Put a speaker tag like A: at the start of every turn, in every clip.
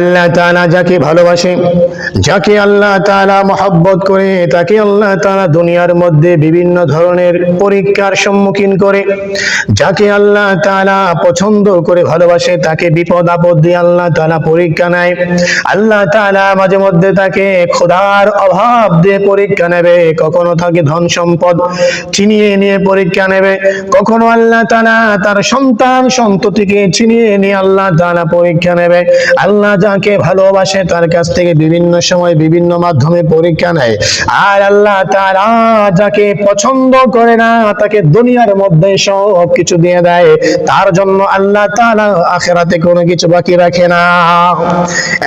A: আল্লাহ তাআলা যাকে ভালোবাসে, যাকে আল্লাহ তাআলা মহব্বত করে, তাকে আল্লাহ তাআলা দুনিয়ার মধ্যে বিভিন্ন ধরনের পরীক্ষার সম্মুখীন করে, যাকে আল্লাহ তাআলা পছন্দ করে ভালোবাসে, তাকে বিপদ আপদ দিয়ে আল্লাহ তাআলা পরীক্ষা নেয়। আল্লাহ তাআলা মাঝে মধ্যে তাকে খোদার অভাব দিয়ে পরীক্ষা নেবে, কখনো তাকে ধন সম্পদ চিনিয়ে নিয়ে পরীক্ষা নেবে, কখনো আল্লাহ তাআলা তার সন্তান সন্ততিকে চিনিয়ে নিয়ে আল্লাহ তাআলা পরীক্ষা নেবে। আল্লাহ যাকে ভালোবাসে, তার কাছ থেকে বিভিন্ন সময় বিভিন্ন মাধ্যমে পরীক্ষা নেয়। আর আল্লাহ তাআলা যাকে পছন্দ করে না, তাকে দুনিয়ার মধ্যে সব কিছু দিয়ে দেয়। তার জন্য আল্লাহ তাআলা আখেরাতে কোনো কিছু বাকি রাখে না।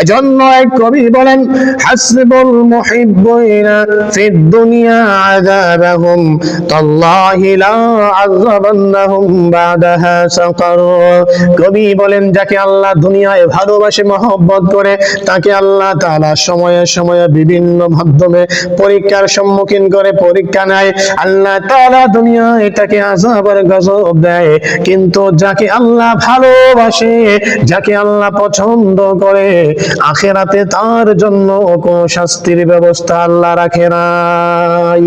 A: এজন্য এক কবি বলেন, হাসবুল মুহিব্বুনা ফিদ দুনিয়া আযাবাহুম, তাল্লাহি লা আযাবান্নাহুম বাদাহা সাকার। কবি বলেন, যাকে আল্লাহ দুনিয়ায় ভালোবাসে, মহব্বত করে, তাকে আল্লাহ তাআলা সময়ে সময়ে বিভিন্ন মাধ্যমে পরীক্ষার সম্মুখীন করে, পরীক্ষা নেয়। আল্লাহ তাআলা দুনিয়ায় তাকে আযাব আর গজব দেয়। কিন্তু যাকে আল্লাহ ভালোবাসে, যাকে আল্লাহ পছন্দ করে, আখেরাতে তার জন্য কোন শাস্তির ব্যবস্থা আল্লাহ রাখে নাই।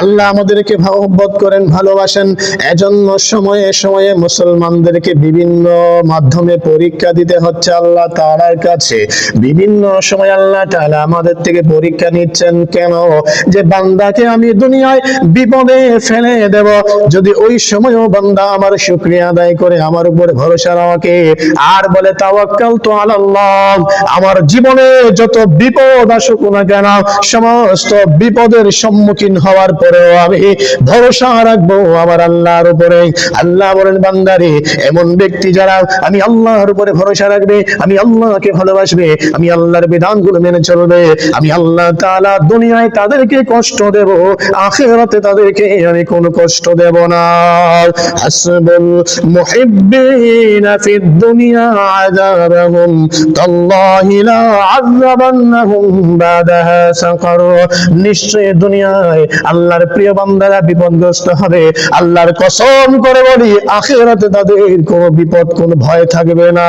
A: আল্লাহ আমাদেরকে মহব্বত করেন, ভালোবাসেন। এজন্য সময়ে সময়ে মুসলমানদেরকে বিভিন্ন মাধ্যমে পরীক্ষা দিতে হচ্ছে আল্লাহ তাআলার কাছে। বিভিন্ন সময় আল্লাহ তাআলা আমাদের থেকে পরীক্ষা নিচ্ছেন কেন? যে বান্দাকে আমি দুনিয়ায় বিপদে ফেলে দেব। যদি ওই সময়ও বান্দা আমার শুকরিয়া আদায় করে, আমার উপরে ভরসা রাখে, আর বলে তাওয়াক্কাল তো আল্লাহ আমার জীবনে যত বিপদ আসুক না কেন, সমস্ত বিপদের সম্মুখীন হওয়ার পরেও আমি ভরসা রাখব আমার আল্লাহর উপরে। আল্লাহ বলেন, বান্দারে, এমন ব্যক্তি যারা আমি আল্লাহর উপরে ভরসা রাখবে, আমি আল্লাহকে ভালোবাসবে, আমি আল্লাহর বিধানগুলো মেনে চলবে, আমি আল্লাহ তাআলা দুনিয়ায় তাদেরকে কষ্ট দেব, আখিরাতে তাদেরকে আমি কোনো কষ্ট দেব না। হাসবুল মুহিব্বিনা ফিদ দুনিয়া আযাবাহুম, তাল্লাহি লা আযাবান্নাহুম সাকার। নিশ্চয় দুনিয়ায় আল্লাহর প্রিয় বান্দারা বিপদগ্রস্ত হবে। আল্লাহর কসম করে বলি, আখিরাতে তাদের কোনো বিপদ, কোনো ভয় থাকবে না।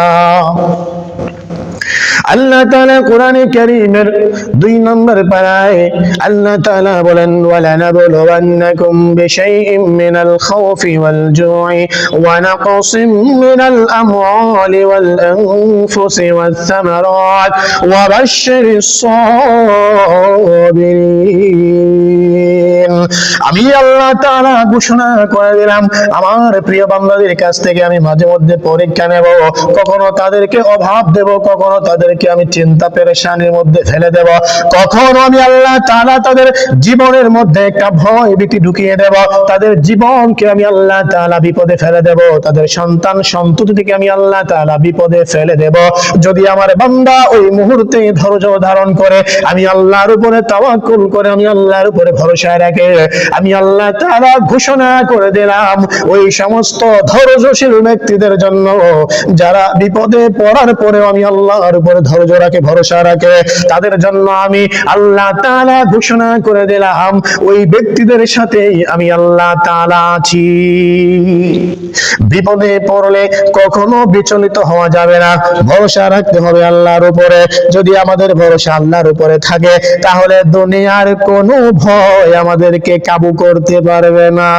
A: আল্লাহ তাআলা কোরআনে কারীমের দুই নম্বর পারায় আল্লাহ তাআলা বলেন ওয়ালা নাবলুওয়ান্নাকুম বিশাইইম মিনাল খাউফি ওয়াল জু'i ওয়া নাকসিম মিনাল আমওয়ালি ওয়াল আনফুসি ওয়াস সামারাত ওয়া বাশশিরিস সাবিরিন আমি আল্লাহ তাআলা ঘোষণা করে দিলাম, আমার প্রিয় বান্দাদের কাছ থেকে আমি মাঝে মধ্যে পরীক্ষা নেব, কখনো তাদেরকে অভাব দেব, কখনো তাদেরকে আমি চিন্তা পেরেশানির মধ্যে ফেলে দেব, কখনো আমি আল্লাহ তাআলা তাদের জীবনের মধ্যে একটা ভয় ভীতি ঢুকিয়ে দেব, তাদের জীবনকে আমি আল্লাহ তাআলা বিপদে ফেলে দেব, তাদের সন্তান সন্ততি থেকে আমি আল্লাহ তাআলা বিপদে ফেলে দেব। যদি আমার বান্দা ওই মুহূর্তে ধৈর্য ধারণ করে, আমি আল্লাহর উপরে তাওয়াক্কুল করে, আমি আল্লাহর উপরে ভরসা রাখে আমি আল্লাহ তাআলা ঘোষণা করে দিলাম, ওই সমস্ত ধৈর্যশীল ব্যক্তিদের জন্য। যারা বিপদে পড়ার পরেও আমি আল্লাহর উপরে ধৈর্য রাখে, ভরসা রাখে, তাদের জন্য আমি আল্লাহ তাআলা ঘোষণা করে দিলাম, ওই ব্যক্তিদের সাথে আমি আল্লাহ তাআলা আছি। বিপদে পড়লে কখনো বিচলিত হওয়া যাবে না, ভরসা রাখতে হবে আল্লাহর উপরে। যদি আমাদের ভরসা আল্লাহর উপরে থাকে, তাহলে দুনিয়ার কোনো ভয় আমাদেরকে কাবু করতে পারবে না।